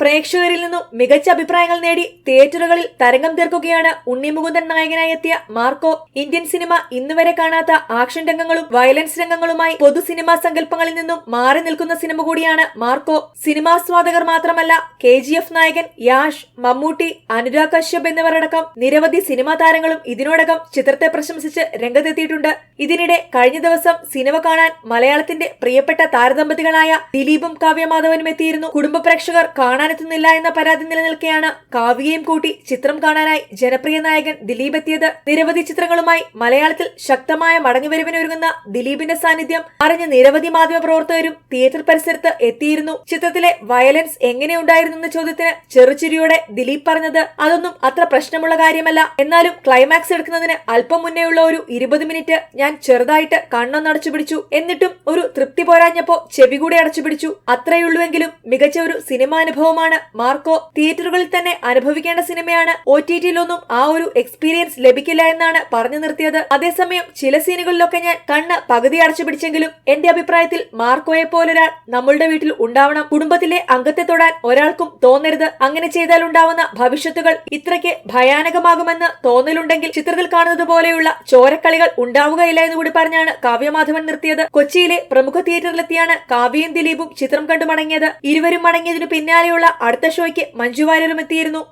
പ്രേക്ഷകരിൽ നിന്നും മികച്ച അഭിപ്രായങ്ങൾ നേടി തിയേറ്ററുകളിൽ തരംഗം തീർക്കുകയാണ് ഉണ്ണി മുകുന്ദൻ നായകനായി എത്തിയ മാർക്കോ. ഇന്ത്യൻ സിനിമ ഇന്നുവരെ കാണാത്ത ആക്ഷൻ രംഗങ്ങളും വയലൻസ് രംഗങ്ങളുമായി പൊതു സിനിമാ സങ്കല്പങ്ങളിൽ നിന്നും മാറി നിൽക്കുന്ന സിനിമ കൂടിയാണ് മാർക്കോ. സിനിമാസ്വാദകർ മാത്രമല്ല കെ ജി എഫ് നായകൻ യാഷ് മമ്മൂട്ടി അനുരാഗ് കശ്യപ് എന്നിവരടക്കം നിരവധി സിനിമാ താരങ്ങളും ഇതിനോടകം ചിത്രത്തെ പ്രശംസിച്ച് രംഗത്തെത്തിയിട്ടുണ്ട്. ഇതിനിടെ കഴിഞ്ഞ ദിവസം സിനിമ കാണാൻ മലയാളത്തിന്റെ പ്രിയപ്പെട്ട താരദമ്പതികളായ ദിലീപും കാവ്യമാധവനും എത്തിയിരുന്നു. കുടുംബ പ്രേക്ഷകർ കാണാനെത്തുന്നില്ല എന്ന പരാതി നിലനിൽക്കെയാണ് കാവ്യയും കൂട്ടി ചിത്രം കാണാനായി ജനപ്രിയ നായകൻ ദിലീപ് എത്തിയത്. നിരവധി ചിത്രങ്ങളുമായി മലയാളത്തിൽ ശക്തമായ മടങ്ങിവരവിനൊരുങ്ങുന്ന ദിലീപിന്റെ സാന്നിധ്യം അറിഞ്ഞ നിരവധി മാധ്യമ പ്രവർത്തകരും തിയേറ്റർ പരിസരത്ത് എത്തിയിരുന്നു. ചിത്രത്തിലെ വയലൻസ് എങ്ങനെയുണ്ടായിരുന്നു എന്ന ചോദ്യത്തിന് ചെറുചിരിയോടെ ദിലീപ് പറഞ്ഞത് അതൊന്നും അത്ര പ്രശ്നമുള്ള കാര്യമല്ല. എന്നാലും ക്ലൈമാക്സ് എടുക്കുന്നതിന് അല്പം മുന്നേയുള്ള ഒരു ഇരുപത് മിനിറ്റ് ഞാൻ ചെറുതായിട്ട് കണ്ണൊന്നടച്ചു പിടിച്ചു എന്നിട്ടും ഒരു തൃപ്തി പോരാഞ്ഞപ്പോ ചെവി കൂടെ അടച്ചു പിടിച്ചു അത്രയുള്ളൂവെങ്കിലും മികച്ച ഒരു സിനിമാ അനുഭവമാണ് മാർക്കോ തിയേറ്ററുകളിൽ തന്നെ അനുഭവിക്കേണ്ട സിനിമയാണ്. ഒ ടി ടിയിലൊന്നും ആ ഒരു എക്സ്പീരിയൻസ് ലഭിക്കില്ല എന്നാണ് പറഞ്ഞു നിർത്തിയത്. അതേസമയം ചില സീനുകളിലൊക്കെ ഞാൻ കണ്ണ് പകുതി അടച്ചു പിടിച്ചെങ്കിലും എന്റെ അഭിപ്രായത്തിൽ മാർക്കോയെ പോലൊരാൾ നമ്മളുടെ വീട്ടിൽ ഉണ്ടാവണം. കുടുംബത്തിലെ അംഗത്തെ തൊടാൻ ഒരാൾക്കും തോന്നരുത്. അങ്ങനെ ചെയ്താൽ ഉണ്ടാവുന്ന ഭവിഷ്യത്തുകൾ ഇത്രയ്ക്ക് ഭയാനകമാകുമെന്ന് തോന്നലുണ്ടെങ്കിൽ ചിത്രത്തിൽ കാണുന്നത് പോലെയുള്ള ചോരക്കളികൾ ഉണ്ടാവുകയില്ല എന്ന് കൂടി പറഞ്ഞാണ് കാവ്യമാധവൻ നിർത്തിയത്. കൊച്ചിയിലെ പ്രമുഖ തിയേറ്ററിലെത്തിയാണ് കാവ്യയും ദിലീപും ചിത്രം കണ്ടു മടങ്ങിയത്. ഇരുവരും മടങ്ങിയതിനു പിന്നാലെയുള്ള അടുത്ത ഷോയ്ക്ക് മഞ്ജു വാര്യരും എത്തിയിരുന്നു.